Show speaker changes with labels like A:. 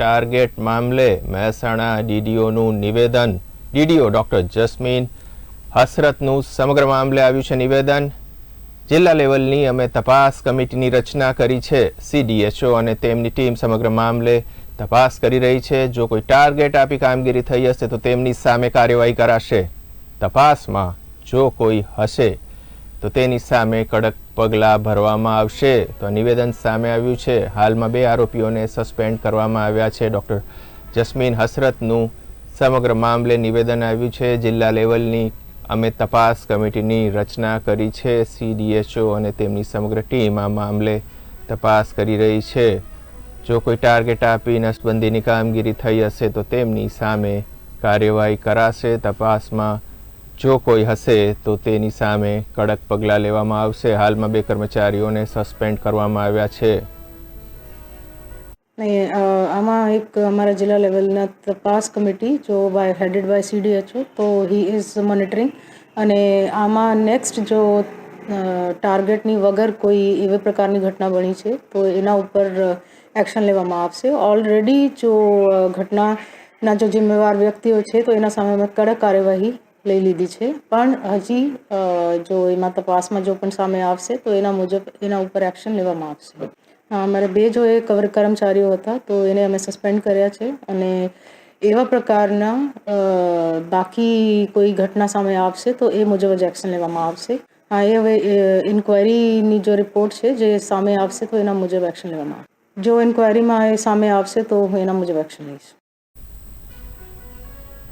A: Target મામલે મહેસાણા ડીડીઓનું નિવેદન. DDO doctor jasmine હસરતનું સમગ્ર મામલે આવ્યું છે નિવેદન. જિલ્લા લેવલની અમે તપાસ કમિટીની રચના કરી છે. સીડીએચઓ અને તેમની ટીમ સમગ્ર મામલે તપાસ કરી રહી છે. જો કોઈ ટાર્ગેટ આપી કામગીરી થઈ હશે તો તેમની સામે કાર્યવાહી કરાશે. તપાસમાં જો કોઈ હશે તો તેની સામે કડક પગલાં ભરવામાં આવશે. તો નિવેદન સામે આવ્યું છે. હાલમાં બે આરોપીઓને સસ્પેન્ડ કરવામાં આવ્યા છે. ડૉક્ટર જસ્મીન હસરતનું સમગ્ર મામલે નિવેદન આવ્યું છે. જિલ્લા લેવલની અમે તપાસ કમિટીની રચના કરી છે. સીડીએચઓ અને તેમની સમગ્ર ટીમ આ મામલે તપાસ કરી રહી છે. જો કોઈ ટાર્ગેટ આપી નસબંધીની કામગીરી થઈ હશે તો તેમની સામે કાર્યવાહી કરાશે. તપાસમાં જો કોઈ હશે, તો તેની સામે કડક પગલાં લેવામાં આવશે. હાલમાં બે કર્મચારીઓને સસ્પેન્ડ કરવામાં આવ્યા છે.
B: નહીં આમાં એક અમારા જિલ્લા લેવલના તપાસ કમિટી, જો બાય, હેડેડ બાય સીડીએચઓ તો હી ઇઝ મોનિટરિંગ. અને આમાં નેક્સ્ટ જો ટાર્ગેટની વગર કોઈ એવી પ્રકારની ઘટના બની છે, તો એના ઉપર એક્શન લેવામાં આવશે. ઓલરેડી જો ઘટનાના જો જિમ્મેવાર વ્યક્તિઓ છે, તો એના સામે અમે કડક કાર્યવાહી લઈ લીધી છે. પણ હજી જો એમાં તપાસમાં જો પણ સામે આવશે, તો એના મુજબ એના ઉપર એક્શન લેવામાં આવશે. અમારે બે જો એ કવર કર્મચારીઓ હતા, તો એને અમે સસ્પેન્ડ કર્યા છે. અને એવા પ્રકારના બાકી કોઈ ઘટના સામે આવશે, તો એ મુજબ જ એક્શન લેવામાં આવશે. હા, એ હવે ઇન્ક્વાયરીની જો રિપોર્ટ છે, જે સામે આવશે, તો એના મુજબ એક્શન લેવામાં આવશે. જો ઇન્ક્વાયરીમાં એ સામે આવશે, તો હું એના મુજબ એક્શન લઈશ.